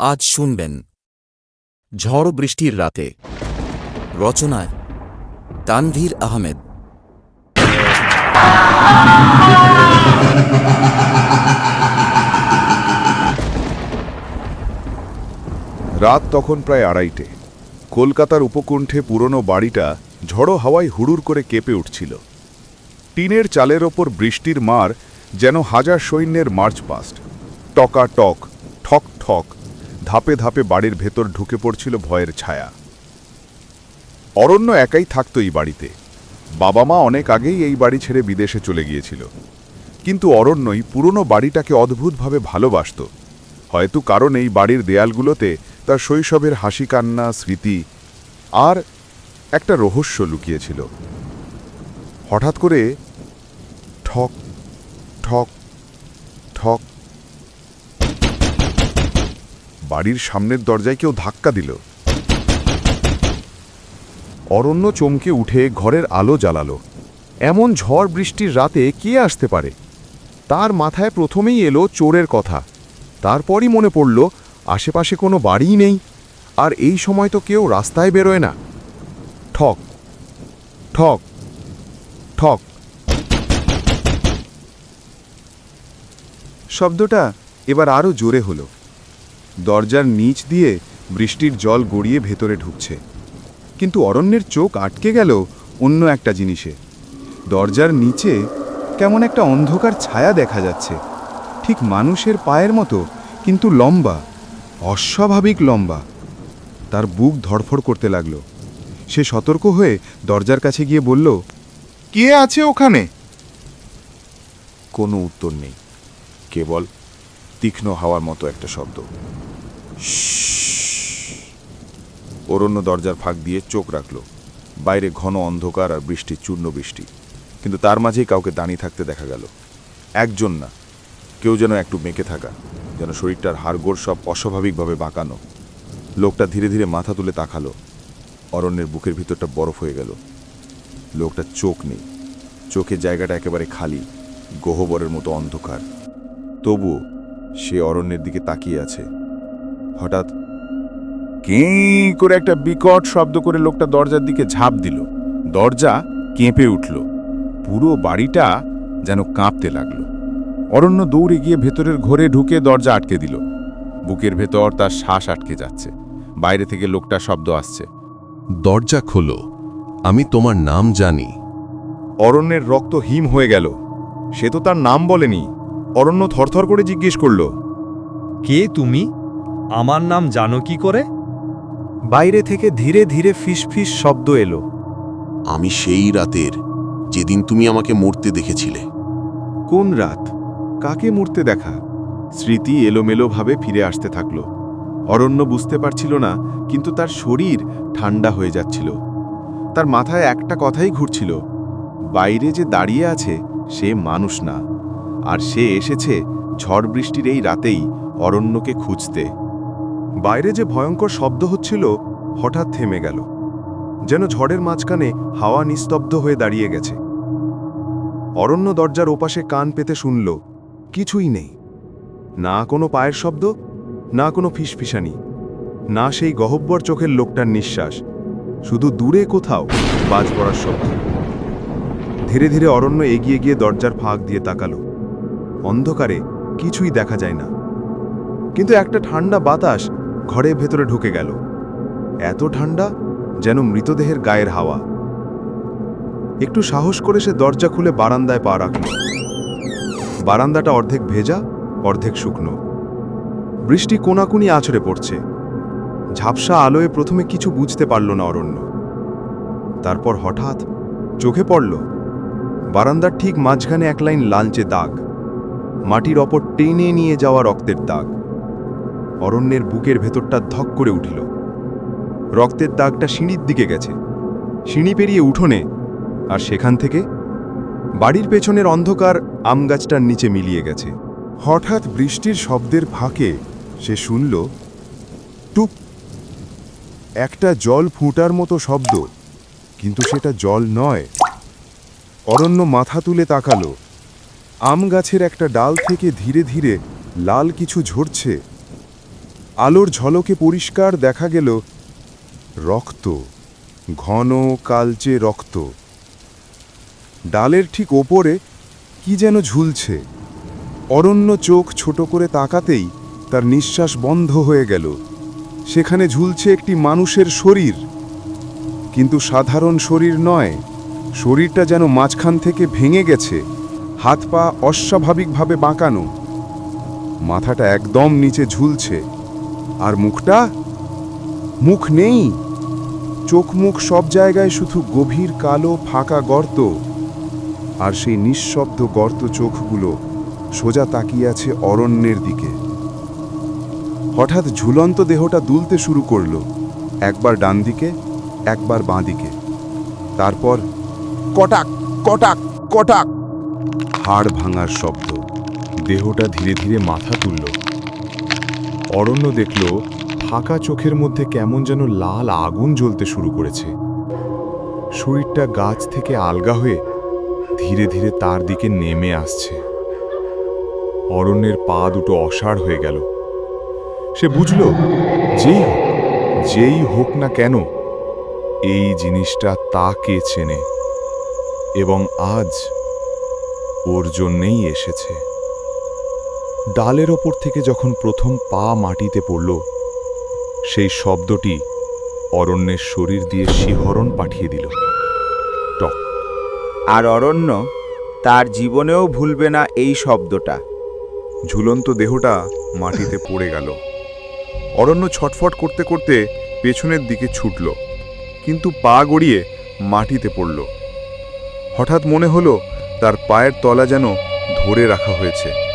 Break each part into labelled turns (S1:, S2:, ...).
S1: আজ শুনবেন। ঝড় বৃষ্টির রাতে। রচনায় তানভীর আহমেদ।
S2: রাত তখন প্রায় আড়াইটে। কলকাতার উপকণ্ঠে পুরনো বাড়িটা ঝড়ো হাওয়ায় হুড়ুর করে কেঁপে উঠছিল। টিনের চালের ওপর বৃষ্টির মার যেন হাজার সৈন্যের মার্চ পাস্ট। টকা টক, ঠক ঠক ধাপে ধাপে বাড়ির ভেতর ঢুকে পড়ছিল ভয়ের ছায়া। অরণ্য একাই থাকত এই বাড়িতে। বাবা মা অনেক আগেই এই বাড়ি ছেড়ে বিদেশে চলে গিয়েছিল। কিন্তু অরণ্যই পুরনো বাড়িটাকে অদ্ভুতভাবে ভালোবাসত। হয়তো কারণ এই বাড়ির দেয়ালগুলোতে তার শৈশবের হাসি কান্না স্মৃতি আর একটা রহস্য লুকিয়েছিল। হঠাৎ করে ঠক ঠক ঠক বাড়ির সামনের দরজায় কেউ ধাক্কা দিল। অরণ্য চমকে উঠে ঘরের আলো জ্বালালো। এমন ঝড় বৃষ্টির রাতে কে আসতে পারে? তার মাথায় প্রথমেই এলো চোরের কথা। তারপরই মনে পড়ল, আশেপাশে কোনো বাড়িই নেই। আর এই সময় তো কেউ রাস্তায় বেরোয় না। ঠক ঠক ঠক। শব্দটা এবার আরও জোরে হলো। দরজার নিচ দিয়ে বৃষ্টির জল গড়িয়ে ভেতরে ঢুকছে। কিন্তু অরণ্যের চোখ আটকে গেল অন্য একটা জিনিসে। দরজার নিচে কেমন একটা অন্ধকার ছায়া দেখা যাচ্ছে। ঠিক মানুষের পায়ের মতো, কিন্তু লম্বা, অস্বাভাবিক লম্বা। তার বুক ধড়ফড় করতে লাগল। সে সতর্ক হয়ে দরজার কাছে গিয়ে বলল, কে আছে ওখানে? কোনো উত্তর নেই। কেবল তীক্ষ্ণ হাওয়ার মতো একটা শব্দ। অরণ্য দরজার ফাঁক দিয়ে চোখ রাখল বাইরে ঘন অন্ধকার আর বৃষ্টি চূর্ণ বৃষ্টি কিন্তু তার মাঝেই কাউকে দাঁড়িয়ে থাকতে দেখা গেল একজন না কেউ যেন একটু মেকে থাকা যেন শরীরটার হাড়গোড় সব অস্বাভাবিকভাবে বাঁকানো লোকটা ধীরে ধীরে মাথা তুলে তাকালো অরণ্যের বুকের ভিতরটা বরফ হয়ে গেল লোকটার চোখ নেই চোখের জায়গাটা একেবারে খালি গহ্বরের মতো অন্ধকার তবুও সে অরণ্যের দিকে তাকিয়ে আছে হঠাৎ কে করে একটা বিকট শব্দ করে লোকটা দরজার দিকে ঝাঁপ দিল। দরজা কেঁপে উঠল। পুরো বাড়িটা যেন কাঁপতে লাগল। অরণ্য দৌড়ে গিয়ে ভেতরের ঘরে ঢুকে দরজা আটকে দিল। বুকের ভেতর তার শ্বাস আটকে যাচ্ছে। বাইরে থেকে লোকটা শব্দ আসছে।
S3: দরজা খোলো। আমি তোমার নাম জানি।
S2: অরণ্যের রক্ত হিম হয়ে গেল। সে তো তার নাম বলেনি। অরণ্য থরথর করে জিজ্ঞেস করল
S4: কে তুমি? আমার নাম জানো কি করে?
S5: বাইরে থেকে ধীরে ধীরে ফিসফিস শব্দ এলো।
S3: আমি সেই রাতের যেদিন তুমি আমাকে মরতে দেখেছিলে।
S2: কোন রাত? কাকে মূর্তে দেখা? স্মৃতি এলোমেলোভাবে ফিরে আসতে থাকল। অরণ্য বুঝতে পারছিল না কিন্তু তার শরীর ঠান্ডা হয়ে যাচ্ছিল। তার মাথায় একটা কথাই ঘুরছিল বাইরে যে দাঁড়িয়ে আছে সে মানুষ না। আর সে এসেছে ঝড় বৃষ্টির এই রাতেই অরণ্যকে খুঁজতে। বাইরে যে ভয়ঙ্কর শব্দ হচ্ছিল, হঠাৎ থেমে গেল। যেন ঝড়ের মাঝখানে হাওয়া নিস্তব্ধ হয়ে দাঁড়িয়ে গেছে। অরণ্য দরজার ওপাশে কান পেতে শুনল, কিছুই নেই। না কোনো পায়ের শব্দ, না কোনো ফিসফিসানি, না সেই গহব্বর চোখের লোকটার নিঃশ্বাস, শুধু দূরে কোথাও বাজ পড়ার শব্দ। ধীরে ধীরে অরণ্য এগিয়ে গিয়ে দরজার ফাঁক দিয়ে তাকালো। অন্ধকারে কিছুই দেখা যায় না। কিন্তু একটা ঠান্ডা বাতাস ঘরের ভেতরে ঢুকে গেল। এত ঠান্ডা যেন মৃতদেহের গায়ের হাওয়া। একটু সাহস করে সে দরজা খুলে বারান্দায় পা রাখল। বারান্দাটা অর্ধেক ভেজা, অর্ধেক শুকনো। বৃষ্টি কোনাকুনি আছড়ে পড়ছে। ঝাপসা আলোয় প্রথমে কিছু বুঝতে পারল না অরণ্য। তারপর হঠাৎ চোখে পড়ল, বারান্দার ঠিক মাঝখানে এক লাইন লালচে দাগ। মাটির অপর টেনে নিয়ে যাওয়া রক্তের দাগ। অরণ্যের বুকের ভেতরটা ধক করে উঠিল। রক্তের দাগটা সিঁড়ির দিকে গেছে। সিঁড়ি পেরিয়ে উঠোনে, আর সেখান থেকে বাড়ির পেছনের অন্ধকার আমগাছটার নিচে মিলিয়ে গেছে। হঠাৎ বৃষ্টির শব্দের ফাঁকে সে শুনল, টুপ, একটা জল ফুঁটার মতো শব্দ, কিন্তু সেটা জল নয়। অরণ্য মাথা তুলে তাকালো। আম গাছের একটা ডাল থেকে ধীরে ধীরে লাল কিছু ঝরছে। আলোর ঝলকে পরিষ্কার দেখা গেল রক্ত, ঘন কালচে রক্ত। ডালের ঠিক ওপরে কি যেন ঝুলছে। অরণ্য চোখ ছোট করে তাকাতেই তার নিঃশ্বাস বন্ধ হয়ে গেল। সেখানে ঝুলছে একটি মানুষের শরীর। কিন্তু সাধারণ শরীর নয়, শরীরটা যেন মাঝখান থেকে ভেঙে গেছে, হাত পা অস্বাভাবিকভাবে বাঁকানো। মাথাটা একদম নিচে ঝুলছে। আর মুখটা? মুখ নেই। চোখ মুখ সব জায়গায় শুধু গভীর কালো ফাঁকা গর্ত। আর সেই নিঃশব্দ গর্ত চোখগুলো সোজা তাকিয়ে আছে অরণ্যের দিকে। হঠাৎ ঝুলন্ত দেহটা দুলতে শুরু করল, একবার ডান দিকে, একবার বাঁ দিকে। তারপর কটাক কটাক কটাক। হাড় ভাঙার শব্দ, দেহটা ধীরে ধীরে মাথা তুলল। অরণ্য দেখল, ফাঁকা চোখের মধ্যে কেমন যেন লাল আগুন জ্বলতে শুরু করেছে। শরীরটা গাছ থেকে আলগা হয়ে ধীরে ধীরে তার দিকে নেমে আসছে। অরণ্যের পা দুটো অসাড় হয়ে গেল। সে বুঝল, যেই হোক যেই হোক না কেন, এই জিনিসটা তাকে চেনে এবং আজ ওর জন্যেই এসেছে। ডালের ওপর থেকে যখন প্রথম পা মাটিতে পড়ল সেই শব্দটি অরণ্যের শরীর দিয়ে শিহরণ পাঠিয়ে দিল। টক।
S6: আর অরণ্য তার জীবনেও ভুলবে না এই শব্দটা।
S2: ঝুলন্ত দেহটা মাটিতে পড়ে গেল। অরণ্য ছটফট করতে করতে পেছনের দিকে ছুটল কিন্তু পা গড়িয়ে মাটিতে পড়ল। হঠাৎ মনে হলো তার পায়ের তলা যেন ধরে রাখা হয়েছে।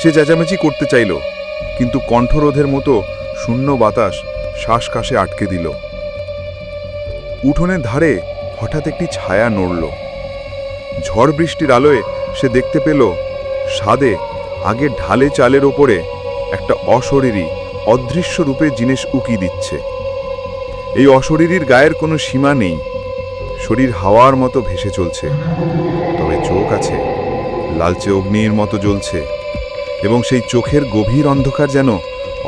S2: সে চেঁচামেচি করতে চাইল, কিন্তু কণ্ঠরোধের মতো শূন্য বাতাস শ্বাসকাশে আটকে দিল। উঠোনের ধারে হঠাৎ একটি ছায়া নড়ল। ঝড় বৃষ্টির আলোয় সে দেখতে পেল সাদে আগে ঢালে চালের ওপরে একটা অশরীরী, অদৃশ্য রূপে জিনিস উকি দিচ্ছে। এই অশরীরীর গায়ের কোনো সীমা নেই। শরীর হাওয়ার মতো ভেসে চলছে। তবে চোখ আছে, লালচে অগ্নির মতো জ্বলছে। এবং সেই চোখের গভীর অন্ধকার যেন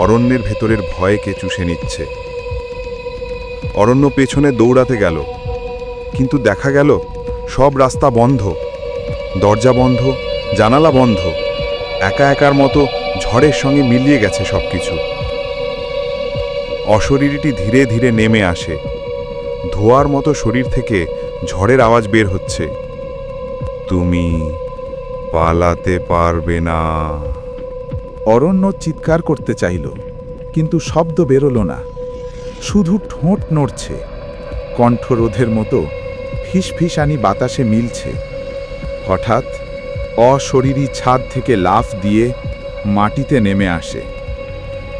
S2: অরণ্যের ভেতরের ভয়কে চুষে নিচ্ছে। অরণ্য পেছনে দৌড়াতে গেল, কিন্তু দেখা গেল সব রাস্তা বন্ধ, দরজা বন্ধ, জানালা বন্ধ, একা একার মতো ঝড়ের সঙ্গে মিলিয়ে গেছে সবকিছু। অশরীরটি ধীরে ধীরে নেমে আসে, ধোয়ার মতো শরীর থেকে ঝড়ের আওয়াজ বের হচ্ছে। তুমি পালাতে পারবে না।
S7: অরণ্য চিৎকার করতে চাইল, কিন্তু শব্দ বেরোলো না। শুধু ঠোঁট নড়ছে। কণ্ঠরোধের মতো ফিসফিসানি বাতাসে মিলছে। হঠাৎ অশরীরী ছাদ থেকে লাফ দিয়ে মাটিতে নেমে আসে।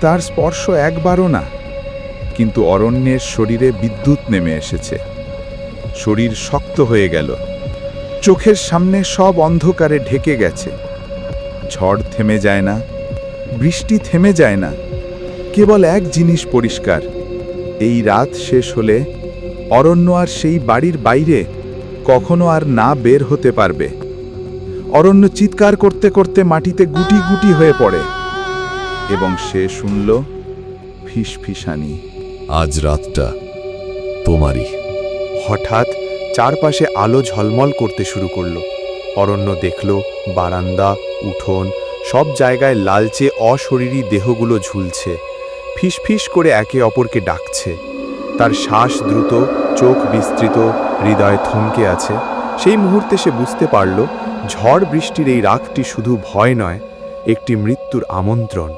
S7: তার স্পর্শ একবারও না, কিন্তু অরণ্যের শরীরে বিদ্যুৎ নেমে এসেছে। শরীর শক্ত হয়ে গেল। চোখের সামনে সব অন্ধকারে ঢেকে গেছে। ঝড় থেমে যায় না। বৃষ্টি থেমে যায় না। কেবল এক জিনিস পরিষ্কার এই রাত শেষ হলে অরণ্য আর সেই বাড়ির বাইরে কখনো আর না বের হতে পারবে। অরণ্য চিৎকার করতে করতে মাটিতে গুটি গুটি হয়ে পড়ে এবং সে শুনল ফিসফিসানি।
S3: আজ রাতটা তোমারই।
S8: হঠাৎ চারপাশে আলো ঝলমল করতে শুরু করল। অরণ্য দেখল বারান্দা উঠোন সব জায়গায় লালচে অশরীরী দেহগুলো ঝুলছে। ফিস করে একে অপরকে ডাকছে। তার শ্বাস দ্রুত, চোখ বিস্তৃত, হৃদয় থমকে আছে। সেই মুহূর্তে সে বুঝতে পারল, ঝড় বৃষ্টির এই রাগটি শুধু ভয় নয়, একটি মৃত্যুর আমন্ত্রণ।